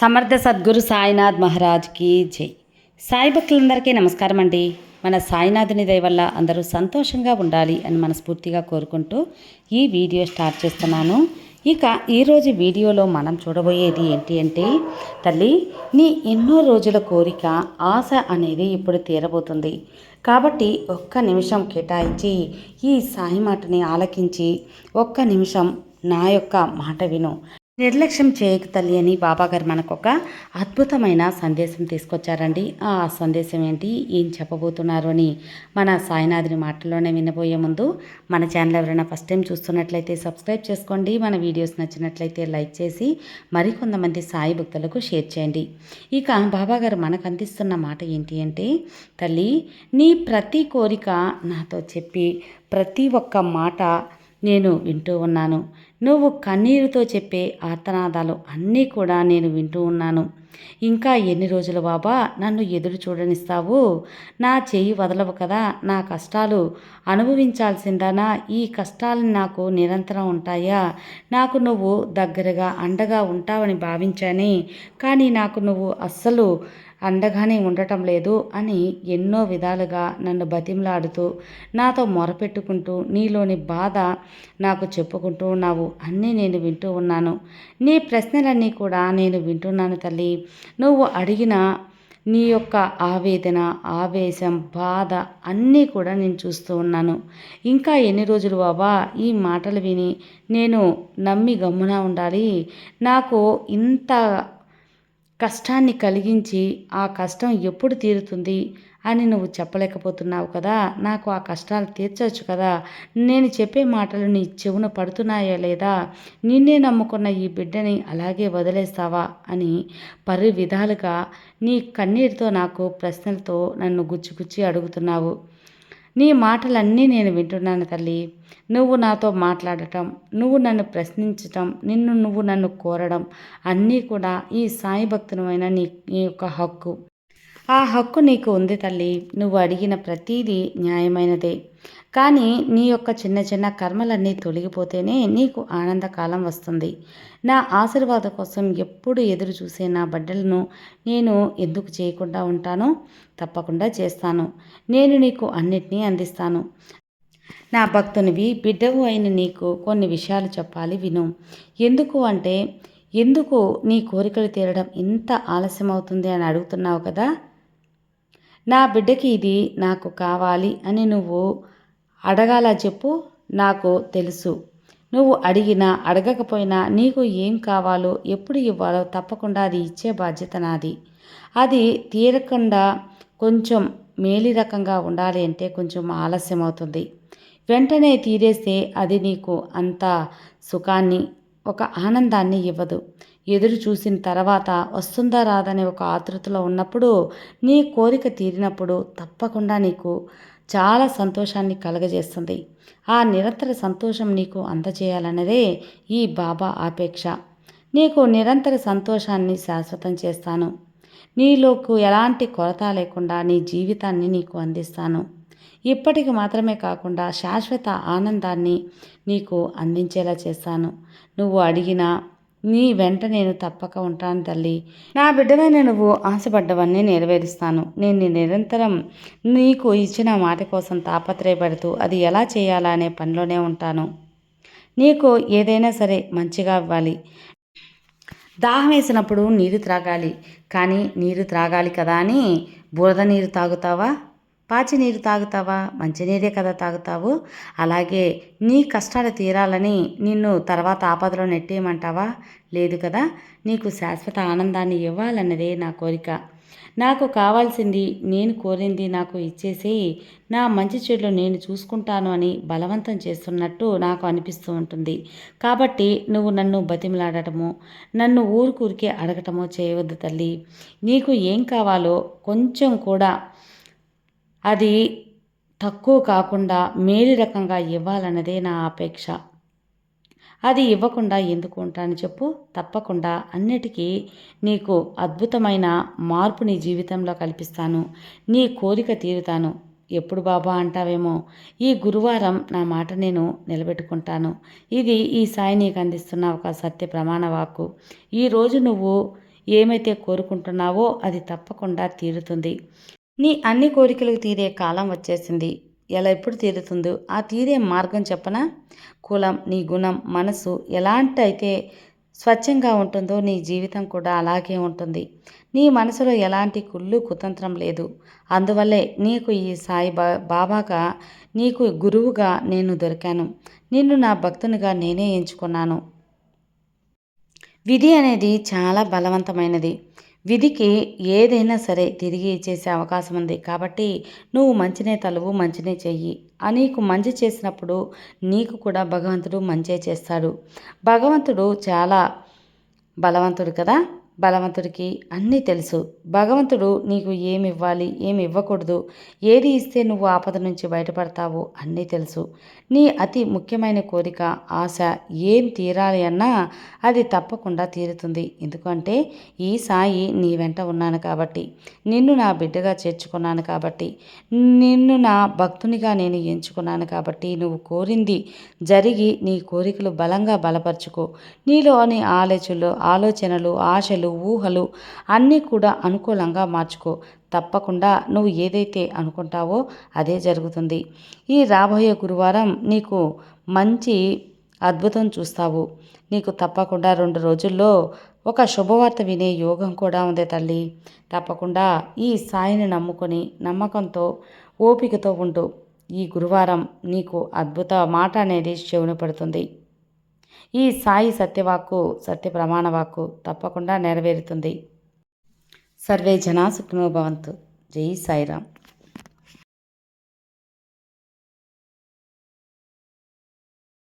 సమర్థ సద్గురు సాయినాథ్ మహారాజ్కి జై. సాయి భక్తులందరికీ నమస్కారం అండి. మన సాయినాథుని దయ వల్ల అందరూ సంతోషంగా ఉండాలి అని మనస్ఫూర్తిగా కోరుకుంటూ ఈ వీడియో స్టార్ట్ చేస్తున్నాను. ఇక ఈరోజు వీడియోలో మనం చూడబోయేది ఏంటి అంటే తల్లి నీ ఎన్నో రోజుల కోరిక ఆశ అనేది ఇప్పుడు తీరబోతుంది. కాబట్టి ఒక్క నిమిషం కేటాయించి ఈ సాయి మాటని ఆలకించి ఒక్క నిమిషం నా యొక్క మాట విను. నిర్లక్ష్యం చేయక తల్లి అని బాబాగారు మనకు ఒక అద్భుతమైన సందేశం తీసుకొచ్చారండి. ఆ సందేశం ఏంటి? ఏం చెప్పబోతున్నారు అని మన సాయినాథుని మాటల్లోనే వినబోయే ముందు మన ఛానల్ ఎవరైనా ఫస్ట్ టైం చూస్తున్నట్లయితే సబ్స్క్రైబ్ చేసుకోండి. మన వీడియోస్ నచ్చినట్లయితే లైక్ చేసి మరికొంతమంది సాయి భక్తులకు షేర్ చేయండి. ఇక బాబాగారు మనకు అందిస్తున్న మాట ఏంటి అంటే తల్లి నీ ప్రతి కోరిక నాతో చెప్పి ప్రతి ఒక్క మాట నేను వింటూ ఉన్నాను. నువ్వు కన్నీరుతో చెప్పే ఆర్తనాదాలు అన్నీ కూడా నేను వింటూ ఉన్నాను. ఇంకా ఎన్ని రోజులు బాబా నన్ను ఎదురు చూడనిస్తావు? నా చేయి వదలవు కదా నా కష్టాలు అనుభవించాల్సిందానా? ఈ కష్టాలు నాకు నిరంతరం ఉంటాయా? నాకు నువ్వు దగ్గరగా అండగా ఉంటావని భావించానే. కానీ నాకు నువ్వు అస్సలు అండగానే ఉండటం లేదు అని ఎన్నో విధాలుగా నన్ను బతిమలాడుతూ నాతో మొరపెట్టుకుంటూ నీలోని బాధ నాకు చెప్పుకుంటూ ఉన్నావు అన్నీ నేను వింటూ ఉన్నాను. నీ ప్రశ్నలన్నీ కూడా నేను వింటున్నాను తల్లి. నువ్వు అడిగిన నీ యొక్క ఆవేదన ఆవేశం బాధ అన్నీ కూడా నేను చూస్తూ ఉన్నాను. ఇంకా ఎన్ని రోజులు బాబా ఈ మాటలు విని నేను నమ్మి గమ్మున ఉండాలి. నాకు ఇంత కష్టాన్ని కలిగించి ఆ కష్టం ఎప్పుడు తీరుతుంది అని నువ్వు చెప్పలేకపోతున్నావు కదా? నాకు ఆ కష్టాలు తీర్చవచ్చు కదా? నేను చెప్పే మాటలు నీ చెవున పడుతున్నాయా లేదా? నిన్నే నమ్ముకున్న ఈ బిడ్డని అలాగే వదిలేస్తావా? అని పరు విధాలుగా నీ కన్నీటితో నాకు ప్రశ్నలతో నన్ను గుచ్చిగుచ్చి అడుగుతున్నావు. నీ మాటలన్నీ నేను వింటున్నాను తల్లి. నువ్వు నాతో మాట్లాడటం నువ్వు నన్ను ప్రశ్నించటం నిన్ను నువ్వు నన్ను కోరడం అన్నీ కూడా ఈ సాయి భక్తునమైన నీ నీ యొక్క హక్కు. ఆ హక్కు నీకు ఉంది తల్లి. నువ్వు అడిగిన ప్రతీదీ న్యాయమైనదే. కానీ నీ యొక్క చిన్న చిన్న కర్మలన్నీ తొలగిపోతేనే నీకు ఆనందకాలం వస్తుంది. నా ఆశీర్వాద కోసం ఎప్పుడు ఎదురు చూసే నా బిడ్డలను నేను ఎందుకు చేయకుండా ఉంటానో తప్పకుండా చేస్తాను. నేను నీకు అన్నిటినీ అందిస్తాను. నా భక్తునివి బిడ్డవు అయిన నీకు కొన్ని విషయాలు చెప్పాలి విను. ఎందుకు అంటే ఎందుకు నీ కోరికలు తీరడం ఇంత ఆలస్యం అవుతుంది అని అడుగుతున్నావు కదా? నా బిడ్డకి ఇది నాకు కావాలి అని నువ్వు అడగాల చెప్పు నాకు తెలుసు. నువ్వు అడిగినా అడగకపోయినా నీకు ఏం కావాలో ఎప్పుడు ఇవ్వాలో తప్పకుండా అది ఇచ్చే బాధ్యత నాది. అది తీరకుండా కొంచెం మేలి రకంగా ఉండాలి అంటే కొంచెం ఆలస్యం అవుతుంది వెంటనే తీరేస్తే అది నీకు అంత సుఖాన్ని ఒక ఆనందాన్ని ఇవ్వదు. ఎదురు చూసిన తర్వాత వస్తుందా రాదనే ఒక ఆతృతలో ఉన్నప్పుడు నీ కోరిక తీరినప్పుడు తప్పకుండా నీకు చాలా సంతోషాన్ని కలగజేస్తుంది. ఆ నిరంతర సంతోషం నీకు అందజేయాలన్నదే ఈ బాబా ఆపేక్ష. నీకు నిరంతర సంతోషాన్ని శాశ్వతం చేస్తాను. నీలోకు ఎలాంటి కొరత లేకుండా నీ జీవితాన్ని నీకు అందిస్తాను. ఇప్పటికి మాత్రమే కాకుండా శాశ్వత ఆనందాన్ని నీకు అందించేలా చేస్తాను. నువ్వు అడిగిన నీ వెంట నేను తప్పక ఉంటాను తల్లి. నా బిడ్డమైన నువ్వు ఆశపడ్డవన్నీ నెరవేరుస్తాను. నేను నిరంతరం నీకు ఇచ్చిన మాట కోసం తాపత్రయపడుతూ అది ఎలా చేయాలా అనే పనిలోనే ఉంటాను. నీకు ఏదైనా సరే మంచిగా ఇవ్వాలి. దాహం వేసినప్పుడు నీరు త్రాగాలి. కానీ నీరు త్రాగాలి కదా అని బురద నీరు తాగుతావా? పాచి నీరు తాగుతావా? మంచినీరే కదా తాగుతావు. అలాగే నీ కష్టాలు తీరాలని నిన్ను తర్వాత ఆపదలో నెట్టేయమంటావా? లేదు కదా. నీకు శాశ్వత ఆనందాన్ని ఇవ్వాలన్నదే నా కోరిక. నాకు కావాల్సింది నేను కోరింది నాకు ఇచ్చేసి నా మంచి చెడులు నేను చూసుకుంటాను అని బలవంతం చేస్తున్నట్టు నాకు అనిపిస్తూ ఉంటుంది. కాబట్టి నువ్వు నన్ను బతిమలాడటము నన్ను ఊరుకూరికే అడగటమో చేయవద్దు తల్లి. నీకు ఏం కావాలో కొంచెం కూడా అది తక్కువ కాకుండా మేలు రకంగా ఇవ్వాలన్నదే నా అపేక్ష. అది ఇవ్వకుండా ఎందుకు ఉంటాను చెప్పు? తప్పకుండా అన్నిటికీ నీకు అద్భుతమైన మార్పు నీ జీవితంలో కల్పిస్తాను. నీ కోరిక తీరుతాను. ఎప్పుడు బాబా అంటావేమో? ఈ గురువారం నా మాట నేను నిలబెట్టుకుంటాను. ఇది ఈ సాయి నీకు అందిస్తున్న ఒక సత్య ప్రమాణ వాక్కు. ఈరోజు నువ్వు ఏమైతే కోరుకుంటున్నావో అది తప్పకుండా తీరుతుంది. నీ అన్ని కోరికలు తీరే కాలం వచ్చేసింది. ఎలా ఎప్పుడు తీరుతుందో ఆ తీరే మార్గం చెప్పనా? కులం నీ గుణం మనసు ఎలాంటి అయితే స్వచ్ఛంగా ఉంటుందో నీ జీవితం కూడా అలాగే ఉంటుంది. నీ మనసులో ఎలాంటి కుళ్ళు కుతంత్రం లేదు. అందువల్లే నీకు ఈ సాయి బా బాబాగా నీకు గురువుగా నేను దొరికాను. నిన్ను నా భక్తునిగా నేనే ఎంచుకున్నాను. విధి అనేది చాలా బలవంతమైనది. విధికి ఏదైనా సరే తిరిగి ఇచ్చేసే అవకాశం ఉంది. కాబట్టి నువ్వు మంచినే తలువు మంచినే చెయ్యి. ఆ నీకు మంచి చేసినప్పుడు నీకు కూడా భగవంతుడు మంచే చేస్తాడు. భగవంతుడు చాలా బలవంతుడు కదా? బలవంతుడికి అన్నీ తెలుసు. భగవంతుడు నీకు ఏమి ఇవ్వాలి ఏమి ఇవ్వకూడదు ఏది ఇస్తే నువ్వు ఆపద నుంచి బయటపడతావు అన్నీ తెలుసు. నీ అతి ముఖ్యమైన కోరిక ఆశ ఏం తీరాలి అన్నా అది తప్పకుండా తీరుతుంది. ఎందుకంటే ఈ సాయి నీ వెంట ఉన్నాను కాబట్టి నిన్ను నా బిడ్డగా చేర్చుకున్నాను కాబట్టి నిన్ను నా భక్తునిగా నేను ఎంచుకున్నాను కాబట్టి నువ్వు కోరింది జరిగి నీ కోరికలు బలంగా బలపరుచుకో. నీలోని ఆలోచనలు ఆలోచనలు ఆశలు ఊహలు అన్నీ కూడా అనుకూలంగా మార్చుకో. తప్పకుండా నువ్వు ఏదైతే అనుకుంటావో అదే జరుగుతుంది. ఈ రాబోయే గురువారం నీకు మంచి అద్భుతం చూస్తావు. నీకు తప్పకుండా రెండు రోజుల్లో ఒక శుభవార్త వినే యోగం కూడా ఉంది తల్లి. తప్పకుండా ఈ సాయిని నమ్ముకొని నమ్మకంతో ఓపికతో ఉంటూ ఈ గురువారం నీకు అద్భుత మాట అనేది చెవున పడుతుంది. ఈ సాయి సత్యవాక్కు సత్య ప్రమాణవాక్కు తప్పకుండా నెరవేరుతుంది. సర్వే జనా సుఖినోభవంతు జై సాయిరామ్.